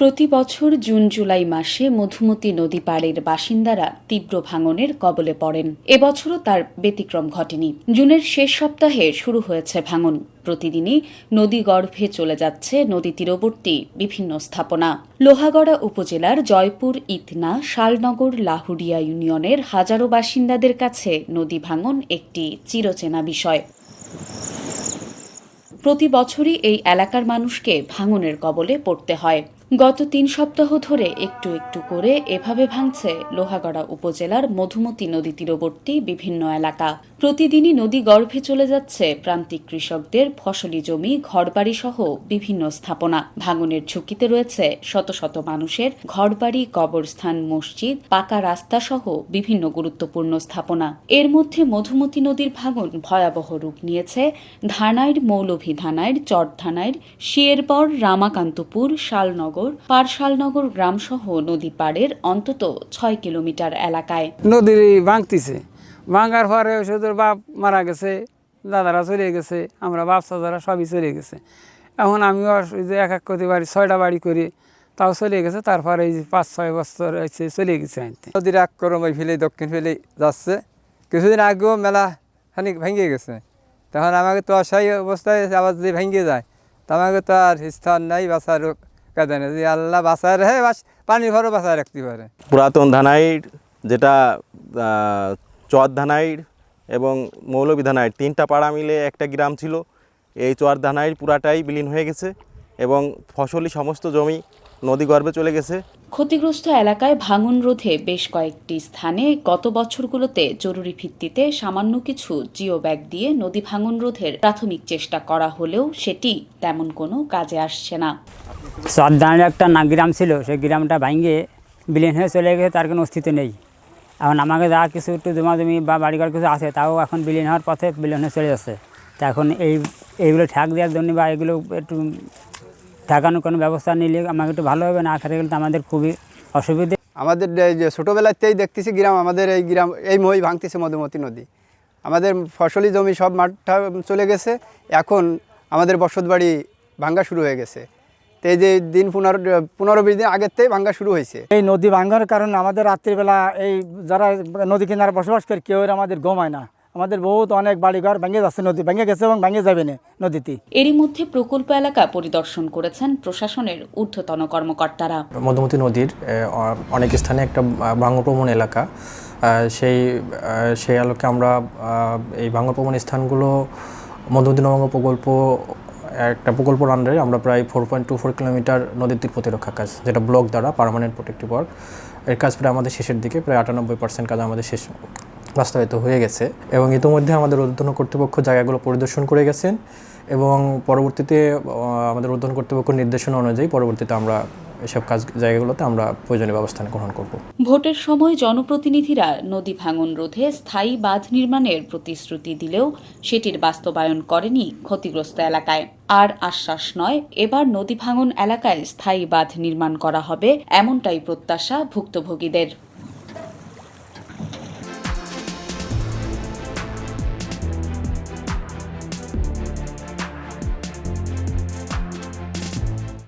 প্রতি বছর June July মাসে মধুমতি নদী পাড়ের বাসিন্দারা তীব্র ভাঙনের কবলে পড়েন। এবছরও তার ব্যতিক্রম ঘটেনি। জুনের শেষ সপ্তাহে শুরু হয়েছে ভাঙন। প্রতিদিনই নদী গর্ভে চলে যাচ্ছে নদী তীরবর্তী বিভিন্ন স্থাপনা। লোহাগড়া উপজেলার জয়পুর, ইতনা, শালনগর লাহুরিয়া ইউনিয়নের হাজারো বাসিন্দাদের কাছে নদী ভাঙন একটি চিরচেনা বিষয়। প্রতি বছরই এই এলাকার মানুষকে ভাঙনের কবলে পড়তে হয়। গত তিন সপ্তাহ ধরে একটু একটু করে এভাবে ভাঙছে লোহাগড়া উপজেলার মধুমতি নদী তীরবর্তী বিভিন্ন এলাকা। প্রতিদিনই নদী গর্ভে চলে যাচ্ছে। প্রান্তিক কৃষকদের ফসলি জমি, ঘরবাড়ি সহ বিভিন্ন স্থাপনা। ভাঙনের ঝুঁকিতে রয়েছে শত শত মানুষের ঘরবাড়ি, কবরস্থান, মসজিদ, পাকা রাস্তা সহ বিভিন্ন গুরুত্বপূর্ণ স্থাপনা। এর মধ্যে মধুমতি নদীর ভাঙন ভয়াবহ রূপ নিয়েছে। ধানাইর মৌলভী ধানাইর চটধানাইর শিয়েরপর রামাকান্তপুর, শালনগর, পারশালনগর গ্রামসহ নদী পাড়ের অন্তত ছয় কিলোমিটার এলাকায়। নদীর ভাঙতিছে। ভাঙার পরে শুধু বাপ মারা গেছে দাদারা চলে গেছে আমরা বাপ সাদারা সবই চলে গেছে। এখন আমিও ওই যে এক এক করতে বাড়ি ছয়টা বাড়ি করি তাও চলে গেছে তারপরে এই যে পাঁচ ছয় বছর হয়েছে চলে গেছে আনতে। নদীর এক করম ওই ফেলে দক্ষিণ ফেলে যাচ্ছে। কিছুদিন আগেও মেলা খানিক ভেঙে গেছে। তখন আমাকে তো অসহায় অবস্থায় আবার যদি ভেঙে যায় তা আমাকে তো আর স্থান নাই বাঁচার কাজে নেই। যদি আল্লাহ বাঁচায় রাখে বাস পানির ঘরও বাঁচায় রাখতে পারে। পুরাতন ধানাইর যেটা আহ, চর ধানাইর এবং মৌলভী ধানাইর তিনটা পাড়া মিলে একটা গ্রাম ছিল। এই চর ধানাইর পুরাটাই বিলীন হয়ে গেছে এবং ফসলি সমস্ত জমি নদী গর্ভে চলে গেছে। ক্ষতিগ্রস্ত এলাকায় ভাঙন রোধে বেশ কয়েকটি স্থানে গত বছরগুলোতে জরুরি ভিত্তিতে সামান্য কিছু জিও ব্যাগ দিয়ে নদী ভাঙন রোধের প্রাথমিক চেষ্টা করা হলেও সেটি তেমন কোনো কাজে আসছে না। সরদানের একটা না গ্রাম ছিল সেই গ্রামটা ভাঙিয়ে বিলীন হয়ে চলে গেছে তার কোনো অস্তিত্ব নেই। এখন আমাকে যা কিছু একটু জমা বা বাড়িঘর কিছু আছে, তাও এখন বিলীন হওয়ার পথে বিলীন হয়ে চলে যাচ্ছে। তা এখন এই, এইগুলো ঠ্যাক দেওয়ার জন্য বা এগুলো একটু ঠেকানোর কোনো ব্যবস্থা নিলে আমাকে একটু ভালো হবে, না আখারে গেলে তো আমাদের খুবই অসুবিধে। আমাদের যে ছোটোবেলাতেই দেখতেছি গ্রাম, আমাদের এই গ্রাম, এই মই ভাঙতেছে মধুমতি নদী। আমাদের ফসলি জমি সব মাঠটা চলে গেছে, এখন আমাদের বসত বাড়ি ভাঙ্গা শুরু হয়ে গেছে। তো এই যে দিন পনেরো পনেরো বিশ দিন আগের থেকে ভাঙ্গা শুরু হয়েছে। এই নদী ভাঙ্গার কারণে আমাদের রাত্রিবেলা এই যারা নদী কিনারে বসবাস করে কেউ এর আমাদের ঘুমায় না। আমাদের বহুত অনেক বাড়িঘর ভেঙে যাচ্ছে নদী ভেঙে গেছে এবং ভেঙে যাবে না নদীতে এরই মধ্যে প্রকল্প এলাকা পরিদর্শন করেছেন প্রশাসনের ঊর্ধ্বতন কর্মকর্তারা। মধুমতি নদীর অনেক স্থানে একটা ভাঙ্গপ্রবণ এলাকা। সেই সেই আলোকে আমরা এই ভাঙ্গপ্রবণ স্থানগুলো মধুমতি নবঙ্গ প্রকল্প একটা প্রকল্পর আন্ডারে আমরা প্রায় four point two four kilometre নদীর তীর প্রতিরক্ষা কাজ, যেটা ব্লক দ্বারা পারমানেন্ট প্রোটেক্টিভ ওয়ার্ক এর কাজ প্রায় আমাদের শেষের দিকে, প্রায় আটানব্বই পার্সেন্ট কাজ আমাদের শেষ বাস্তবায়িত হয়ে গেছে। এবং ইতিমধ্যে আমাদের উদ্বোধন কর্তৃপক্ষ জায়গাগুলো পরিদর্শন করে গেছেন এবং পরবর্তীতে আমাদের উদ্বোধন কর্তৃপক্ষ নির্দেশনা অনুযায়ী পরবর্তীতে আমরা এসব কাজ, জায়গাগুলোতে আমরা প্রয়োজনীয় ব্যবস্থা গ্রহণ করব। ভোটের সময় জনপ্রতিনিধিরা নদী ভাঙন রোধে স্থায়ী বাঁধ নির্মাণের প্রতিশ্রুতি দিলেও সেটির বাস্তবায়ন করেনি ক্ষতিগ্রস্ত এলাকায়। আর আশ্বাস নয়, এবার নদী ভাঙন এলাকায় স্থায়ী বাঁধ নির্মাণ করা হবে, এমনটাই প্রত্যাশা ভুক্তভোগীদের।